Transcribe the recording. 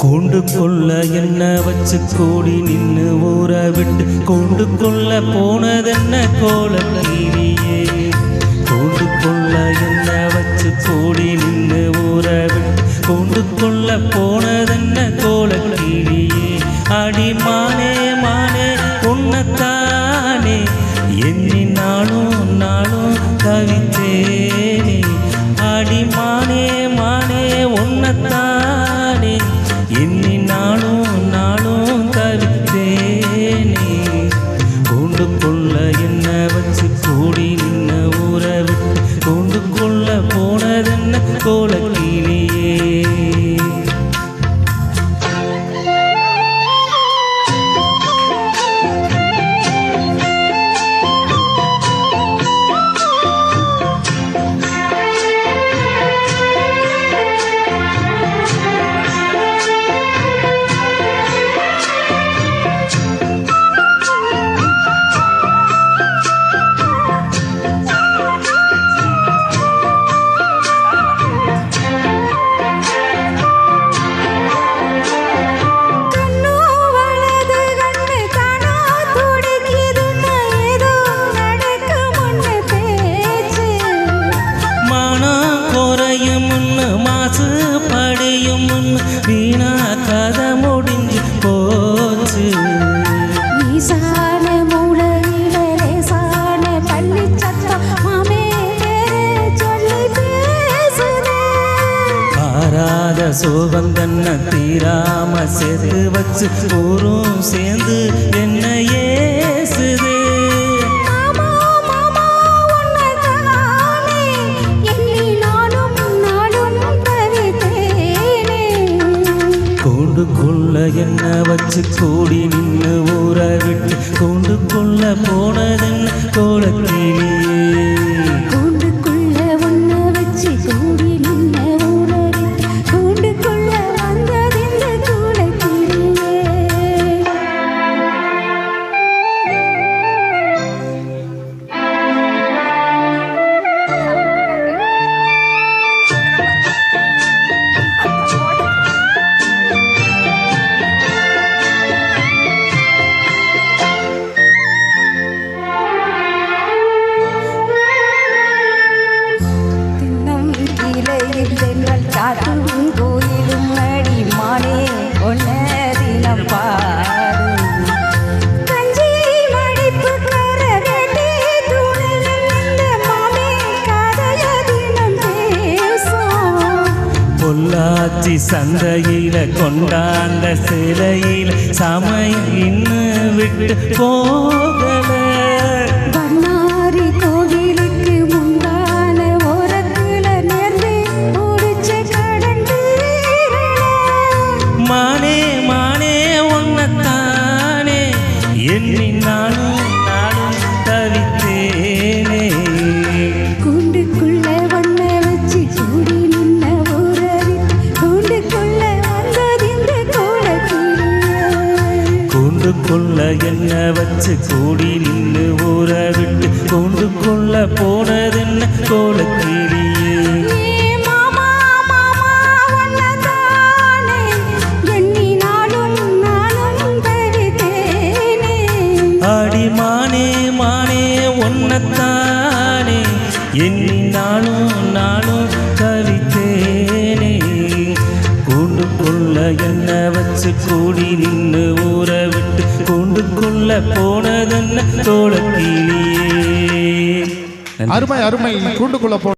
கூண்டு கொள்ள என்ன வச்சு கூடி நின்று ஊரை விட்டு? கூண்டு கொள்ள போனதென்ன கோலக்கீரியே கூண்டு கொள்ள என்ன வச்சு கூடி நின்று ஊரை விட்டு? கூண்டு கொள்ள போனதென்ன கோலக்கீரியே அடி மானே மானே உன்னத்தானே எண்ணி நாளும் நாளும் தவித்தேனே. அடி மானே மானே உன்னத்தானே சோகந்தன்ன தீராம சேர்த்து வச்சு ஊரும் சேர்ந்து என்ன ஏசுது. மாமா மாமா உன்னை தானே எண்ணி நானும் நாளும் தவித்தேனே கூண்டுக்குள்ள என்ன வச்சு கூடி நின்னு ஊற விட்டு கூண்டுக்குள்ள போனதென்ன? கோலக்கிளியே கிளையில் கோயிலும் அடி மானே ஒன்ன தினம் பாடும் பொள்ளாச்சி சந்தையில கொண்டாந்த சிலையில் சமயம் விட்டு போகலை. எண்ணி நானும் நானும் தவித்தேனே. கூண்டுக்குள்ள வண்ண வச்சு கூடி நின்ன ஊரவி கூண்டுக்குள்ள வந்ததிந்த கூண்டுக்குள்ள என்ன வச்சு கூடி நின்று ஊற விட்டு கூண்டுக்குள்ள போனதென்ன கோலக்கிளியே எண்ணி நானும் நாளும் தவித்தேனே கூண்டுக்குள்ள என்ன வச்சு கூடி நின்று ஊற விட்டு கூண்டுக்குள்ள போனதென்ன கோலக்கிளியே அருமை அருமை. கூண்டுக்குள்ள போ